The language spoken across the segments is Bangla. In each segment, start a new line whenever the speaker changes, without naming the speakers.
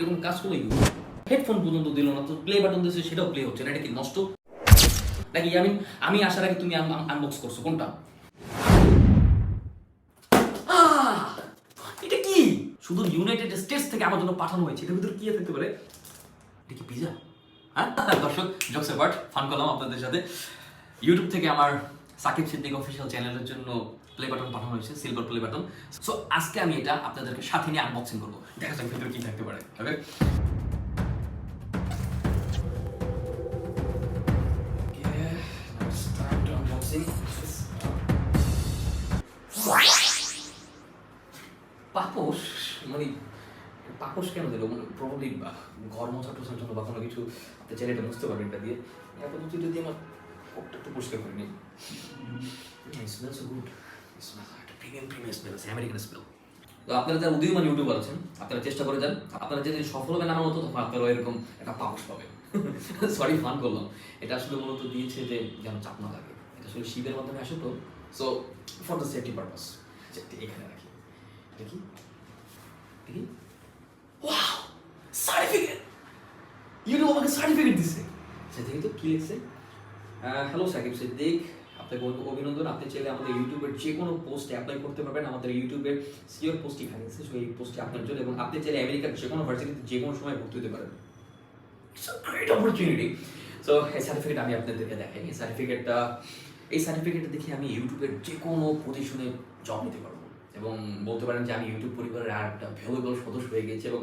এরকম কাজ ইউটিউব হেডফোন পর্যন্ত দিল না, তো প্লে বাটন দিয়েছে, সেটাও প্লে হচ্ছে না, এটা কি নষ্ট? নাকি আমি আমি আসার আগে তুমি আনবক্স করছ, কোনটা? এটা কি? শুধু ইউনাইটেড স্টেটস থেকে আমার জন্য পাঠানো হয়েছে, এটার ভিতরে কি থাকতে পারে? এটা কি পিজা হ্যাঁ? দর্শক জকসে বাট ফান করলাম আপনাদের সাথে। ইউটিউব থেকে আমার সাকিব সিদ্দিক অফিসিয়াল চ্যানেলের জন্য প্লে বাটন পাঠানো হয়েছে সিলভার প্লে বাটন সো আজকে আমি এটা আপনাদেরকে সাথে নিয়ে আনবক্সিং করব। দেখা যাক ভিতরে কি থাকতে পারে ওকে পাপোশ মানে পাপোশ কেন দিল? মানে প্রবলি ঘর মোছা টোছার জন্য বা কোনো কিছু এটা বুঝতে পারবেন এটা দিয়ে। আপাতত দিয়ে আমার কোকটা একটু পরিষ্কার করে নিই স্মেল সো গুড একটা প্রিমিয়াম প্রিমিয়াম স্মেল আছে আমেরিকান স্মেল তো আপনারা যারা উদীয়মান ইউটিউবার আছেন আপনারা চেষ্টা করে যান আপনারা যেদিন সফল হবেন আমার মতো তখন আপনারা এরকম একটা পাউস পাবেন সরি ফান করলাম এটা আসলে মূলত দিয়েছে যে যেন চাপ না লাগে। এটা আসলে শিবের মাধ্যমে আসে তো। So for the safety purpose এখানে রাখি। দেখি দেখি ওয়াও সার্টিফিকেট ইউটিউব আমাকে সার্টিফিকেট দিছে। সে দেখি তো কি লিখছে? হ্যালো সাকিব সিদ্দিক। আপনাকে অভিনন্দন। আপনি চাইলে আমাদের ইউটিউবের যে কোনো পোস্টে অ্যাপ্লাই করতে পারবেন। আমাদের ইউটিউবের সিওর পোস্টই খাইছে সো এই পোস্টটি আপনার জন্য এবং আপনি চাইলে আমেরিকার যে কোনো ভার্সিটিতে যে কোনো সময় ভর্তি হতে পারেন গ্রেট অপরচুনিটি সো এই সার্টিফিকেট আমি আপনাদেরকে দেখাই এই সার্টিফিকেটটা এই সার্টিফিকেটটা দেখে আমি ইউটিউবের যে কোনো পজিশনে জব নিতে পারব। এবং বলতে পারেন যে আমি ইউটিউব পরিবারের আর একটা ভ্যালুয়েবল সদস্য হয়ে গেছি। এবং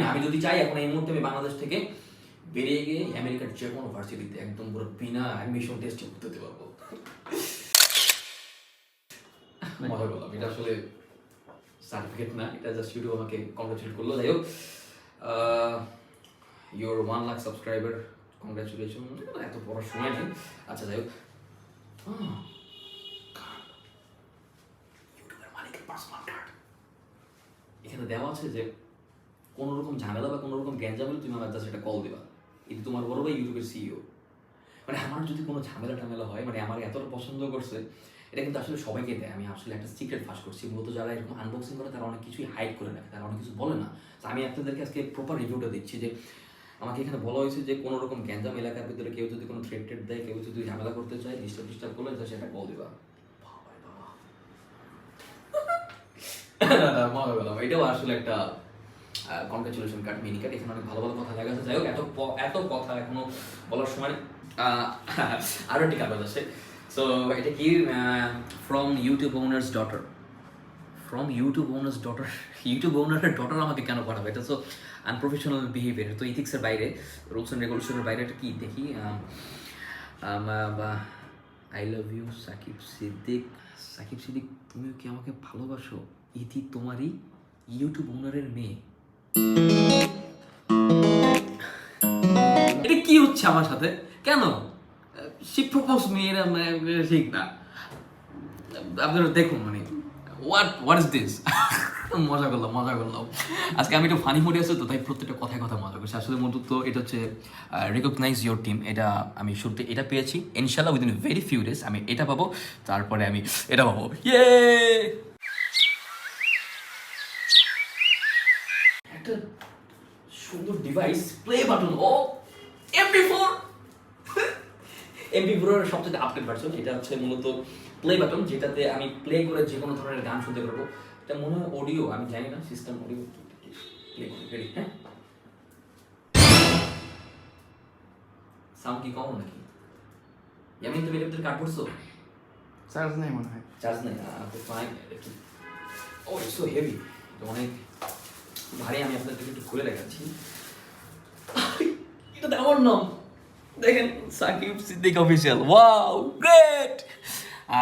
না, আমি যদি চাই, এখন এই মুহূর্তে আমি বাংলাদেশ থেকে বেরিয়ে গিয়ে আমেরিকার যে কোনো ভার্সিটিতে একদম পুরো বিনা অ্যাডমিশন টেস্টে ভর্তি হতে পারব। মজা করলাম এটা আসলে সার্টিফিকেট না, এটা জাস্ট ইউটিউব আমাকে কংগ্রেচুলেট করল। যাই হোক your one lakh subscriber congratulation এত বড় সময় নেই। আচ্ছা যাই হোক। এখানে দেওয়া আছে যে কোনো রকম ঝামেলা বা কোনো রকম হলে তুমি আমার জাস্ট একটা কল দিবা। এটা তোমার বড় ভাই ইউটিউবের সিইও মানে আমার যদি কোনো ঝামেলা টামেলা হয় মানে আমার এতটা পছন্দ করছে, এটা কিন্তু আসলে সবাইকে দেয়। আমি আসলে একটা সিক্রেট ফাঁস করছি। মূলত যারা এরকম আনবক্সিং করে, তারা অনেক কিছুই হাইড করে রাখে, তারা অনেক কিছু বলে না। তো আমি আপনাদেরকে আজকে প্রপার রিভিউটা দিচ্ছি যে, আমাকে এখানে বলা হয়েছে যে, কোনো রকম গ্যাঞ্জাম এলাকার ভিতরে কেউ যদি কোনো থ্রেড টেড দেয়, কেউ যদি ঝামেলা করতে চায় ডিস্টার্ব ডিস্টার্ব করলে তো সেটা কল দিবা। এটাও আসলে একটা কংগ্রেচুলেশন কার্ড মিনি কার্ড এখানে অনেক ভালো ভালো কথা লেখা আছে যাই হোক, এত এত কথা এখনও বলার সময় আহ, আরও একটি কাগজ আছে। সো এটা কি from YouTube owners daughter from YouTube owners daughter YouTube ওনারের daughter আমাকে কেন পাঠাবে? এটা তো আনপ্রফেশনাল বিহেভিয়ার তো ইথিক্সের বাইরে। রুলস অ্যান্ড রেগুলেশনের বাইরে এটা কি? দেখি I love you Sakib Siddique. Sakib Siddique তুমি কি আমাকে ভালোবাসো? ইতি তোমারই ইউটিউব ওনারের মেয়ে। এটা কি হচ্ছে আমার সাথে? কেন? প্রপোজ মেয়েরা ঠিক না। আপনারা দেখুন মানে হোয়াট হোয়াট ইজ দিস মজা করলাম মজা করলাম। আজকে আমি একটু ফানি মুডে আছি, তো তাই প্রত্যেকটা কথায় কথা মজা করছি। আসলে মূলত এটা হচ্ছে রিকগনাইজ ইয়োর টিম এটা আমি শুরুতে এটা পেয়েছি। ইনশাল্লাহ উইদিন ভেরি ফিউ ডেজ আমি এটা পাবো। তারপরে আমি এটা পাবো। ইয়ে একটা সুন্দর ডিভাইস প্লে বাটন ও! এমপি ফোর এমপি ফোরের সবচেয়ে আপডেট ভার্সন এটা হচ্ছে মূলত প্লে বাটন যেটাতে আমি প্লে করে যে কোনো ধরনের গান শুনতে পারব। এটা মনে হয় অডিও আমি জানি না সিস্টেম অডিও প্লে করি রেডি হ্যাঁ? সাউন্ড কি কম নাকি? আমি তুমি ভিতরে কাট পড়ছো
চার্জ নেই মনে হয়।
চার্জ নেই? Fine O it's so heavy এটা অনেক ভারী আমি আপনাদেরকে একটু খুলে দেখাচ্ছি। এটা তো আমার নাম। দেখেন, Sakib Siddique official wow great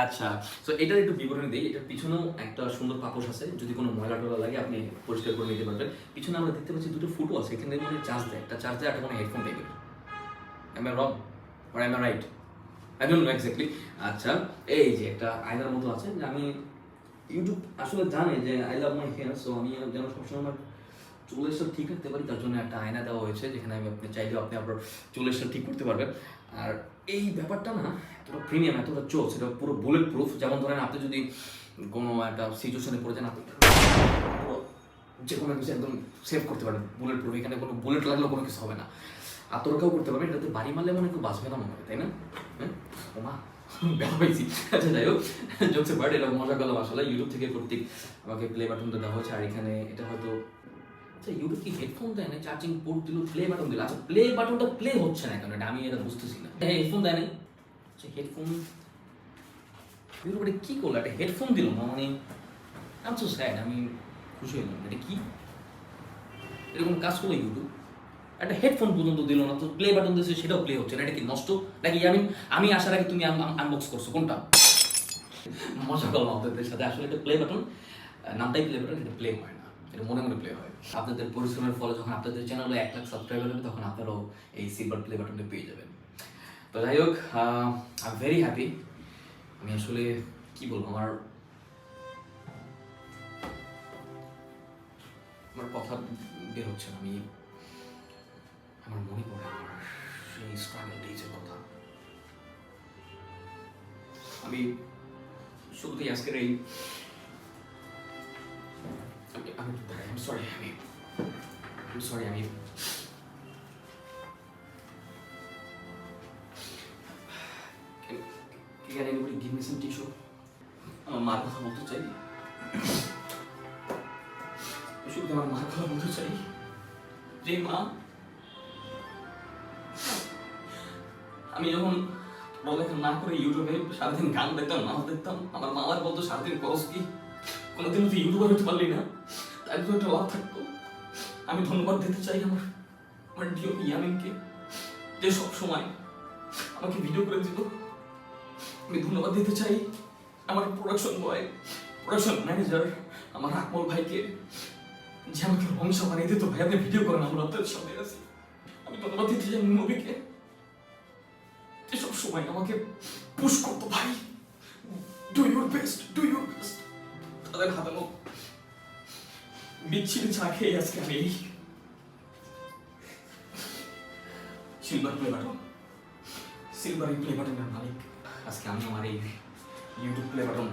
আচ্ছা তো এটার একটু বিবরণী দিই। এটার পিছনেও একটা সুন্দর পাপোশ আছে। যদি কোনো ময়লা টলা লাগে, আপনি পরিষ্কার করে নিতে পারবেন। পিছনে আমরা দেখতে পাচ্ছি দুটো ফুটো আছে। এখানে মানে চার্জ দেয়। একটা চার্জ দেয়, একটা কোনো হেডফোন টাইপের am I wrong or am I right I don't know exactly আচ্ছা এই যে একটা আয়নার মতো আছে। যে আমি ইউটিউব আসলে জানে যে I love my hair so আমি যেন সবসময় আমার চুলের সাথে ঠিক রাখতে পারি, তার জন্য একটা আয়না দেওয়া হয়েছে, যেখানে আমি আপনি চাইলেও আপনি আপনার চুলের সাথে ঠিক করতে পারবেন। আর এই ব্যাপারটা না এতটা প্রিমিয়াম এতটা চোখ, সেটা পুরো বুলেট প্রুফ যেমন ধরেন আপনি যদি কোনো একটা সিচুয়েশনে পড়ে যান, আপনি যে কোনো কিছু একদম সেভ করতে পারবেন বুলেট প্রুফ এখানে কোনো বুলেট লাগলেও কোনো কিছু হবে না। আত্মরক্ষাও করতে পারবেন, এটাতে বাড়ি মারলে মনে একটু বাঁচবে না মনে হয়, তাই না? হ্যাঁ? আচ্ছা যাই হোক জোকসে বার্ড এটা মজা করলাম আসলে। ইউটিউব থেকে প্রত্যেক আমাকে প্লে বাটনটা দেওয়া হয়েছে, আর এখানে এটা হয়তো আচ্ছা ইউটিউব কি হেডফোন দেয় না চার্জিং পোর্ট দিল প্লে বাটন দিল। আচ্ছা প্লে বাটনটা প্লে হচ্ছে না কেন? এটা আমি এটা বুঝতেছি না হেডফোন দেয় নাই? আচ্ছা হেডফোন ইউটিউব এটা কি করল? একটা হেডফোন দিল, না মানে তো স্যাড আমি খুশি হলাম এটা কি? এরকম কাজ করল ইউটিউব একটা হেডফোন পর্যন্ত দিল না, তো প্লে বাটন দিয়েছে, সেটাও প্লে হচ্ছে না। এটা কি নষ্ট? নাকি আমি আমি আসার আগে তুমি আনবক্স করছ। কোনটা? মজা করলাম আপনাদের সাথে। আসলে এটা প্লে বাটন নামটাই প্লে বাটন এটা প্লে হয় না। এটা মনে মনে প্লে হয়। আপনাদের পরিশ্রমের ফলে যখন আপনাদের চ্যানেলে এক লাখ সাবস্ক্রাইবার হবে, তখন আপনারাও এই সিলভার প্লে বাটনটা পেয়ে যাবেন। তো যাই হোক আই ভেরি হ্যাপি আমি আসলে কি বলব, আমার আমার কথা বের হচ্ছে না। আমি, আমার মনে পড়ে আমার সেই স্ট্রাগল ডেজের কথা। আমি শুরুতেই আজকের এই সরি আমি সরি আমি Can, anybody give me some tissue? আমার মার কথা বলতে চাই শুধু আমার মার কথা বলতে চাই যে মা আমি যখন পড়ালেখা না করে ইউটিউবে সারাদিন গান দেখতাম নাচ দেখতাম আমার মা আমার বলতো সারাদিন করস কি? কোনোদিন তুই ইউটিউবার হতে পারলি না। তাই তো একটা লাভ থাকতো আমি ধন্যবাদ দিতে চাই আমার আমার ডিও ইয়ামিনকে যে সব সময় আমাকে ভিডিও করে দিত আমি ধন্যবাদ দিতে চাই আমার প্রোডাকশন বয় প্রোডাকশন ম্যানেজার আমার আকমল ভাইকে যে আমাকে বংশ বানিয়ে দিত। ভাই, আপনি ভিডিও করেন, আমরা আপনাদের সামনে আছি। আমি ধন্যবাদ দিতে চাই নবীকে যে সব সময় আমাকে পুশ করতো, ভাই। Do your best do your best তাদের হাতানো বিচ্ছিরি চা আজকে আমি silver play button silver play বাটনের মালিক। আজকে আমি আমার এই ইউটিউব প্লে বাটন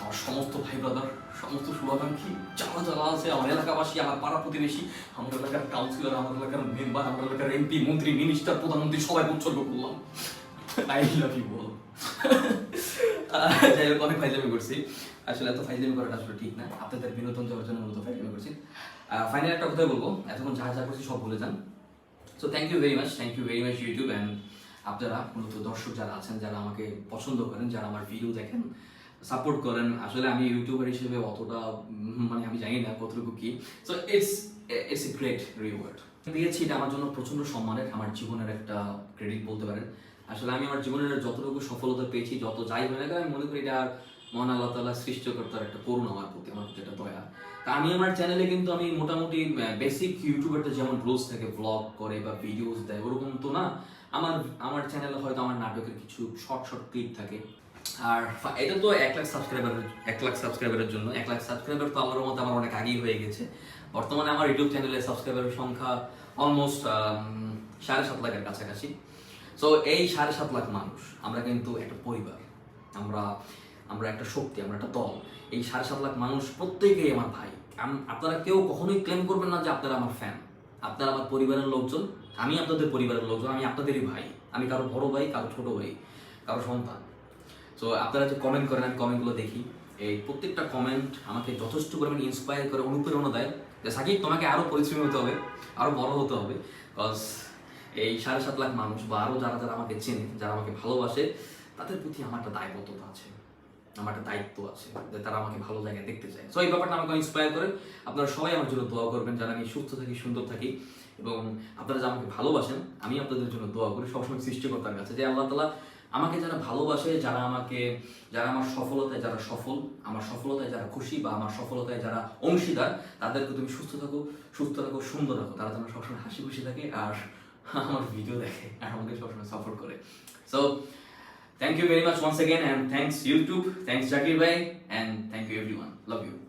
আমার সমস্ত ভাই ব্রাদার সমস্ত শুভাকাঙ্ক্ষী, যারা যারা আছে, আমার এলাকাবাসী, আমার পাড়া প্রতিবেশী আমার এলাকার কাউন্সিলর আমার এলাকার মেম্বার আমার এলাকার এমপি মন্ত্রী মিনিস্টার প্রধানমন্ত্রী সবাই উৎসর্গ করলাম। আই লাভ ইউ বল যাই হোক, অনেক ফাইজলামি করছি। আসলে এত ফাইজলামি করাটা আসলে ঠিক না। আপনাদের বিনোদন দেওয়ার জন্য মূলত ফাইজলামি করছি। ফাইনাল একটা কথাই বলব এতক্ষণ যা যা করছি সব ভুলে যান। So thank you very much thank you very much YouTube and আপনারা মূলত দর্শক যারা আছেন যারা আমাকে পছন্দ করেন যারা আমার ভিডিও দেখেন সাপোর্ট করেন। আসলে আমি ইউটিউবার হিসেবে অতটা মানে আমি জানি না কতটুকু কি। So it's it's a great reward দিয়েছি এটা আমার জন্য প্রচণ্ড সম্মানের আমার জীবনের একটা ক্রেডিট বলতে পারেন। আসলে আমি আমার জীবনের যতটুকু সফলতা পেয়েছি যত যাই হয় কেন, আমি মনে করি এটা মহান আল্লাহ তালা সৃষ্টিকর্তার একটা করুণ আমার প্রতি আমার প্রতি একটা দয়া। তা আমি আমার চ্যানেলে কিন্তু আমি মোটামুটি বেসিক ইউটিউবারদের যেমন রোজ থেকে ব্লগ করে বা ভিডিওস দেয়, ওরকম তো না। আমার আমার চ্যানেলে হয়তো আমার নাটকের কিছু শর্ট শর্ট ক্লিপ থাকে। আর এটা তো এক লাখ সাবস্ক্রাইবারের এক লাখ সাবস্ক্রাইবারের জন্য। এক লাখ সাবস্ক্রাইবার তো আমার মতো আমার অনেক আগেই হয়ে গেছে। বর্তমানে আমার ইউটিউব চ্যানেলে সাবস্ক্রাইবারের সংখ্যা অলমোস্ট সাড়ে সাত লাখের কাছাকাছি। সো এই সাড়ে সাত লাখ মানুষ, আমরা কিন্তু একটা পরিবার। আমরা আমরা একটা শক্তি, আমরা একটা দল। এই সাড়ে সাত লাখ মানুষ প্রত্যেকেই আমার ভাই। আপনারা কেউ কখনোই ক্লেম করবেন না যে আপনারা আমার ফ্যান আপনারা আমার পরিবারের লোকজন। আমি আপনাদের পরিবারের লোকজন, আমি আপনাদেরই ভাই। আমি কারও বড় ভাই, কারও ছোট ভাই, কারও সন্তান। সো আপনারা যে কমেন্ট করেন, আমি কমেন্টগুলো দেখি। এই প্রত্যেকটা কমেন্ট আমাকে যথেষ্ট পরিমাণে ইন্সপায়ার করে, অনুপ্রেরণা দেয়। যে সাকিব, তোমাকে আরও পরিশ্রমী হতে হবে, আরও বড় হতে হবে। বিকজ এই সাড়ে সাত লাখ মানুষ বা আরও যারা যারা আমাকে চেনে, যারা আমাকে ভালোবাসে, তাদের প্রতি আমার একটা দায়বদ্ধতা আছে। আমার একটা দায়িত্ব আছে, যে তারা আমাকে ভালো জায়গায় দেখতে চায়। সো এই ব্যাপারটা আমাকে ইন্সপায়ার আপনারা সবাই আমার জন্য দোয়া করবেন যারা আমি সুস্থ থাকি, সুন্দর থাকি। এবং আপনারা আমাকে ভালোবাসেন, আমি আপনাদের জন্য দোয়া করি সবসময় সৃষ্টিকর্তার কাছে, যে আল্লাহ তালা আমাকে যারা ভালোবাসে, যারা আমাকে, যারা আমার সফলতায় যারা সফল, আমার সফলতায় যারা খুশি বা আমার সফলতায় যারা অংশীদার, তাদেরকে তুমি সুস্থ থাকো সুস্থ থাকো সুন্দর রাখো। তারা যেন সবসময় হাসি খুশি থাকে আর আমার ভিডিও দেখে, আর আমাকে সবসময় সাপোর্ট করে। So Thank you very much once again and thanks YouTube, thanks Jackie Bhai and thank you everyone. Love you.